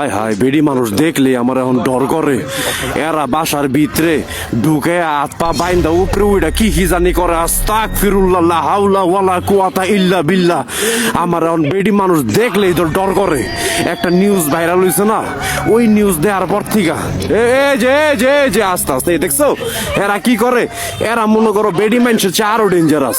হায় হায়, বেডি মানুষ দেখলে আমার এখন ডর করে। এরা বাসার ভিতরে ঢুকে হাত পা বাইন্দা, উপরে উইটা কি কি জানি করে। আস্তাক ফিরুল্লাহ হাউলা ওয়ালা কুয়াতা ইল্লা বিল্লা আমার এখন বেডি মানুষ দেখলেই তো ডর করে। একটা নিউজ ভাইরাল হয়েছে না, ওই নিউজ দেওয়ার পর থেকে। এ যে যে যে, আস্তে আস্তে দেখছ? এরা কি করে? এরা মনে করো বেডি মানুষের চেয়ে আরও ডেঞ্জারাস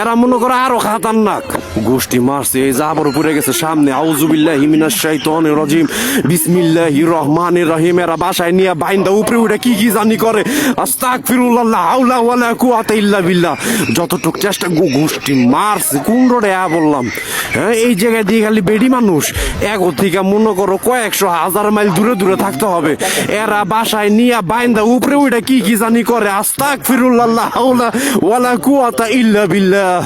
এরা মনে করো আরও খাতারনাক। গোষ্ঠী মারছে, এই জাবর পড়ে গেছে সামনে। আউজুবিল্লাহ হিমিনাশ শাইতানির রাজিম। বিসমিল্লাহির রহমানির রহিম বাসায় নিয়ে বাইন্দা উপরে উঠে কি কি জানি করে। আস্তাগফিরুল্লাহ হাওলা ওয়ালা কুওয়াতা ইল্লা বিল্লাহ। যতটুক চেষ্টা গোষ্ঠী মারছে কোন রোডে বললাম। হ্যাঁ এই জায়গায় দিয়ে খালি বেডি মানুষ। এগো থেকে মনে করো কয়েকশো হাজার মাইল দূরে দূরে থাকতে হবে। এরা বাসায় নিয়ে বাইন্দা উপরে উঠে কি কি জানি করে। আস্তাগফিরুল্লাহ হাওলা ওয়ালা কুওয়াতা ইল্লা বিল্লাহ।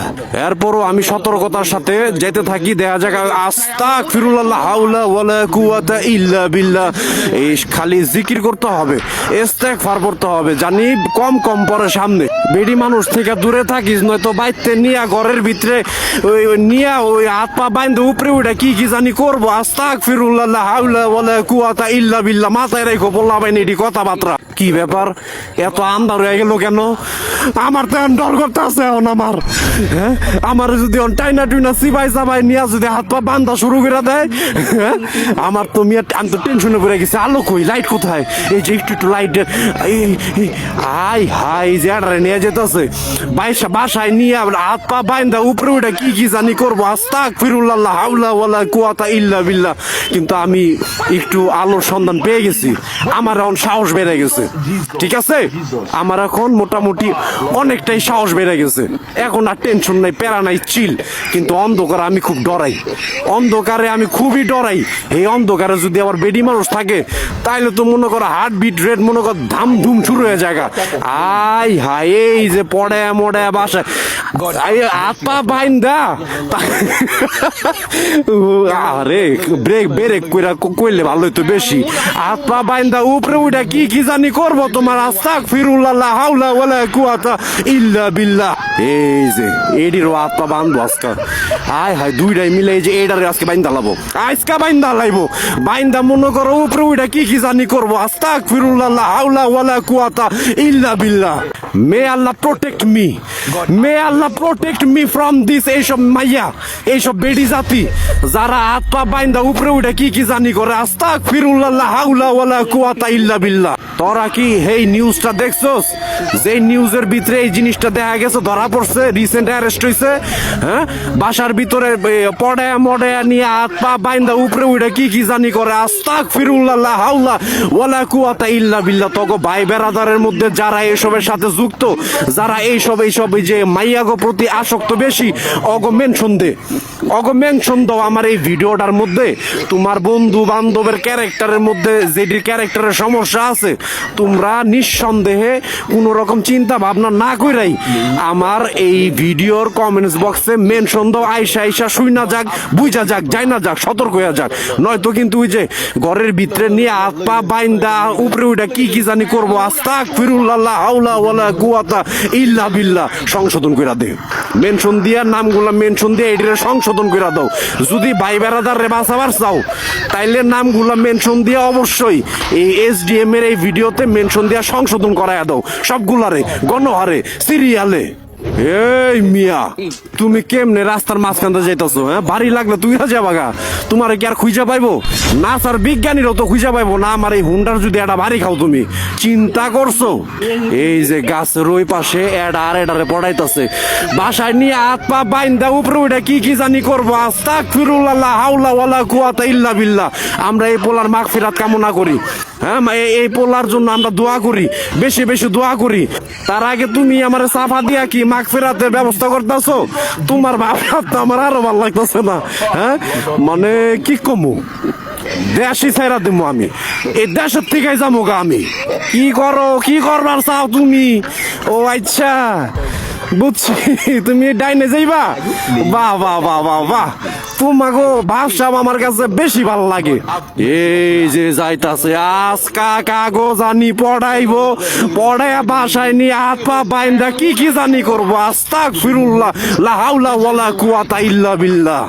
এরপরও আমি সতর্কতার সাথে যেতে থাকি দেখা যাক। আস্তাগফিরুল্লাহ হাওলা ওয়ালা কুওয়াতা ইল্লা বিল্লাহ। এই খালি জিকির করতে হবে ইস্তেগফার করতে হবে। জানি কম কম পরে সামনে। বেডি মানুষ থেকে দূরে থাকিস, নয়তো বাইতে নিয়া ঘরের ভিতরে ওই নিয়া ওই হাত পা বাইন্দে উপরে উঠে কি কি জানি করব। আস্তাক ফিরুল্লাহ হাউলা বলে কুয়াতা ইল্লা বিল্লা মাথায় রেখো, বললাম এটি কথাবার্তা। কি ব্যাপার? এত আন্দার হয়ে গেল কেন? আমার তো এখন ডর করতে আছে এখন আমার। হ্যাঁ? আমার যদি টাইনা টুইনা সিবাই সাবাই নিয়ে যদি হাত পা বান্ধা শুরু করে দেয় হ্যাঁ? আমার তো মিয়া, আমি তো টেনশনে পড়ে গেছি। আলো কই? লাইট কোথায়? এই যে একটু একটু লাইট হাই হাই যে আডারে নিয়ে যেতেছে। বাইসা বাসায় নিয়ে হাত পা বান্ধা উপরে উঠে কি কি জানি করব। আস্তাক ফিরুল্লাহ হাউলা ওয়ালা কুয়াতা ইল্লা বিল্লাহ। কিন্তু আমি একটু আলোর সন্ধান পেয়ে গেছি। আমার এখন সাহস বেড়ে গেছে। ঠিক আছে? আমার এখন মোটামুটি অনেকটাই সাহস বেড়ে গেছে। এখন আর টেনশন নাই প্যারা নাই চিল কিন্তু অন্ধকারে আমি খুব ডরাই। অন্ধকারে আমি খুবই ডরাই। এই অন্ধকারে যদি আবার বেডি মানুষ থাকে তাইলে তো মনে করো হার্ট বিট রেট মনে কর ধাম ধুম শুরু হয়ে জায়গা আই হাই এই যে পড়ে মড়ে বাসায়। আই, হাত পা বাইন দা আরে ব্রেক ব্রেক কইরা কইলে ভালো হইতো বেশি। হাত পা বাইন্দা উপরে উঠা কি কি জানি করব তোমার আস্তাক ফিরুল্লাহ হাউলা ওয়ালা কুয়াতা ইল্লা বিল্লাহ। এই যে এডিরও পা বান্ধবো আজকা। হাই হাই দুইটাই মিলে এই যে এডারে আজকে বাইন্দা লাবো। আজকা বাইন্দা লাইবো। বাইন্দা মনে করো উপরে উঠা কি কি জানি করব? আস্তাক ফিরুল্লাহ হাউলা ওয়ালা কুয়াতা ইল্লা বিল্লাহ। May Allah protect me may Allah protect me from this এইসব মাইয়া এইসব বেডি জাতি। যারা হাত পা বাইন্দা উপরে উঠে কি কি জানি করে? আস্তাক ফিরুল্লাহ হাউলা ওয়ালা কুয়াতা ইল্লা বিল্লাহ। তোরা কি এই নিউজটা দেখছস? যে নিউজের ভিতরে এই জিনিসটা দেখা গেছে, ধরা পড়ছে রিসেন্ট অ্যারেস্ট হইছে হ্যাঁ? বাসার ভিতরে পড়ে মডে নিয়ে হাত পা বাইন্দা, উপরে উঠে কি কি জানি করে আস্তাক ফিরুল্লাহ হাউলা, ওয়ালা কুয়াতা ইল্লা বিল্লাহ। তগো ভাই বেরাদারের মধ্যে যারা এসবের সাথে যুক্ত, যারা এইসব এইসব, এই যে মাইয়াগো প্রতি আসক্ত বেশি, অগ মেনশন অগ মেনশন দাও আমার এই ভিডিওটার মধ্যে। তোমার বন্ধু বান্ধবের ক্যারেক্টারের মধ্যে যেটির ক্যারেক্টারের সমস্যা আছে, তোমরা নিঃসন্দেহে কোনো রকম চিন্তা ভাবনা না কইরাই। আমার এই ভিডিওর কমেন্টস বক্সে মেনশন দাও, আইসা আইসা শুই না যাক বুঝা যাক যাই না যাক, সতর্ক হয়ে যাক। নয়তো কিন্তু ওই যে ঘরের ভিতরে নিয়ে হাত পা বাইন্দা, উপরে উঠা কি কি জানি করব আস্তাক ফিরুল্লাহ হাউলা ওয়ালা কুয়াতা ইল্লা বিল্লাহ, সংশোধন কইরা দে। মেনশন দিয়া নামগুলো মেনশন দিয়ে এটির সংশোধন করে দাও। যদি ভাই বেড়াদার রে বাঁচাবার চাও, তাইলে নামগুলো মেনশন দিয়ে অবশ্যই এই এসডিএম এর এই ভিডিওতে মেনশন দিয়া সংশোধন করাই দাও। সবগুলারে, গণহারে, সিরিয়ালে। এই মিয়া, তুমি কেমনে রাস্তার যাইতাছো হ্যাঁ? লাগলে তোমার কি আর পাইবো? না স্যার বিজ্ঞানীরাও তো পাইবো না, আমার এই হুন্ডার যদি বাড়ি খাও তুমি। চিন্তা করছ? এই যে পাশে এটা আর পড়াইতাছে। বাসায় নিয়ে হাত পা উপরে উঠে কি কি জানি করব? আস্তাক ফিরুল্লাহ হাউলা ওয়ালা ইল্লা বিল্লাহ। আমরা এই পোলার মাগ ফিরাত কামনা করি হ্যাঁ? এই পোলার জন্য আমরা দোয়া করি, বেশি বেশি দোয়া করি। তার আগে তুমি আমার সাফা দিয়া কি মাগ ফেরাতের ব্যবস্থা করতেছো? তোমার বাপ তো আমার আরও ভালো লাগতেছে না হ্যাঁ? মানে কি কমু? দেশি ছাইরা দিব আমি। এই দেশের থেকে যাব গা আমি। কি করো, কি করবার চাও তুমি? ও আচ্ছা। বুঝছি তুমি ডাইনে যাইবা? বাহ বাহ বাহ বাহ বাহ। তোমাকে ভাবসাব আমার কাছে বেশি ভালো লাগে। এই যে যাইতাছে আজকা কাগো জানি পড়াইবো, পড়াইয়া বাসায় নিয়ে হাত পা বাইন্দা, কি কি জানি করব? আস্তাক ফিরুল্লাহ লাহাউলা ওয়ালা কুয়াতা ইল্লা বিল্লাহ।